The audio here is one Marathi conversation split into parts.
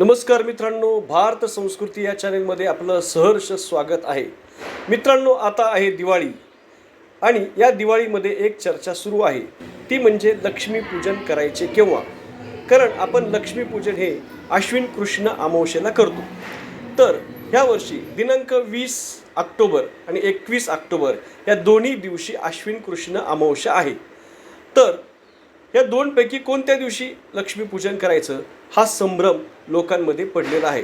नमस्कार मित्रांनो भारत संस्कृती या चॅनलमध्ये आपलं सहर्ष स्वागत आहे. मित्रांनो आता आहे दिवाळी आणि या दिवाळीमध्ये एक चर्चा सुरू आहे. ती म्हणजे लक्ष्मीपूजन करायचे केव्हा? कारण आपण लक्ष्मीपूजन हे आश्विन कृष्ण अमावशेला करतो. तर ह्या वर्षी दिनांक वीस ऑक्टोबर आणि एकवीस ऑक्टोबर या दोन्ही दिवशी आश्विन कृष्ण अमावस्या आहे. तर या दोनपैकी कोणत्या दिवशी लक्ष्मीपूजन करायचं हा संभ्रम लोकांमध्ये पडलेला आहे.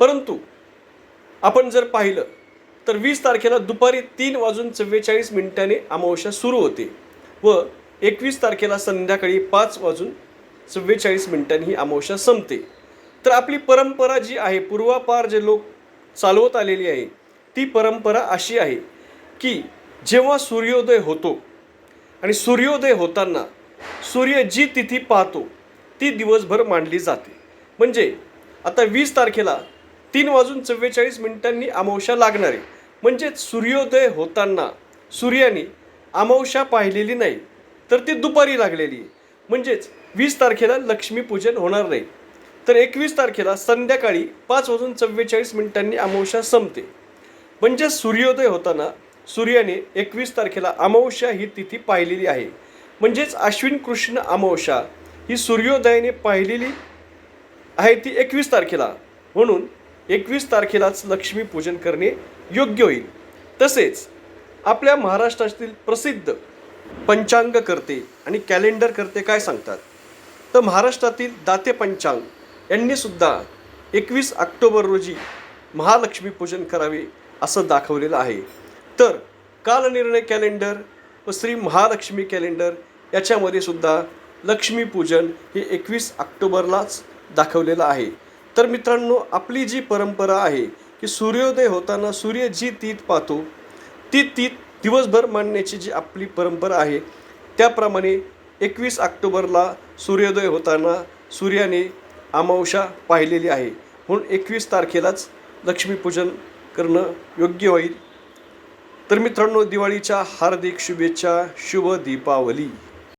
परंतु आपण जर पाहिलं तर वीस तारखेला दुपारी तीन वाजून चव्वेचाळीस मिनिटाने अमावस्या सुरू होते व एकवीस तारखेला संध्याकाळी पाच वाजून चव्वेचाळीस मिनिटांनी ही अमावस्या संपते. तर आपली परंपरा जी आहे पूर्वापार जे लोक चालवत आलेली आहे ती परंपरा अशी आहे की जेव्हा सूर्योदय होतो आणि सूर्योदय होताना सूर्य जी तिथी पाहतो. ती दिवसभर मांडली जाते. म्हणजे आता वीस तारखेला तीन वाजून चव्वेचाळीस मिनिटांनी अमावस्या लागणार. आहे म्हणजेच सूर्योदय होताना सूर्याने अमावस्या पाहिलेली नाही तर ती दुपारी लागलेली. आहे म्हणजेच वीस तारखेला लक्ष्मीपूजन होणार नाही. तर एकवीस तारखेला संध्याकाळी पाच वाजून चव्वेचाळीस मिनिटांनी अमावस्या संपते. म्हणजे सूर्योदय होताना सूर्याने एकवीस तारखेला अमावस्या ही तिथी पाहिलेली आहे. म्हणजेच अश्विन कृष्ण अमावस्या ही सूर्योदयाने पाहिलेली आहे ती एकवीस तारखेला. म्हणून एकवीस तारखेलाच लक्ष्मीपूजन करणे योग्य होईल. तसेच आपल्या महाराष्ट्रातील प्रसिद्ध पंचांग करते आणि कॅलेंडर करते काय सांगतात? तर महाराष्ट्रातील दाते पंचांग यांनीसुद्धा एकवीस ऑक्टोबर रोजी महालक्ष्मीपूजन करावे असं दाखवलेलं आहे. तर कालनिर्णय कॅलेंडर व श्री महालक्ष्मी कॅलेंडर याच्यामध्ये सुद्धा लक्ष्मीपूजन हे एकवीस ऑक्टोबरलाच दाखवलेलं आहे. तर मित्रांनो आपली जी परंपरा आहे की सूर्योदय होताना सूर्य जी तीत पाहतो ती तीत दिवसभर मानण्याची जी आपली परंपरा आहे त्याप्रमाणे एकवीस ऑक्टोबरला सूर्योदय होताना सूर्याने अमावशा पाहिलेली आहे. म्हणून एकवीस तारखेलाच लक्ष्मीपूजन करणं योग्य होईल. तर मित्रांनो दिवाळीच्या हार्दिक शुभेच्छा शुभ दीपावली.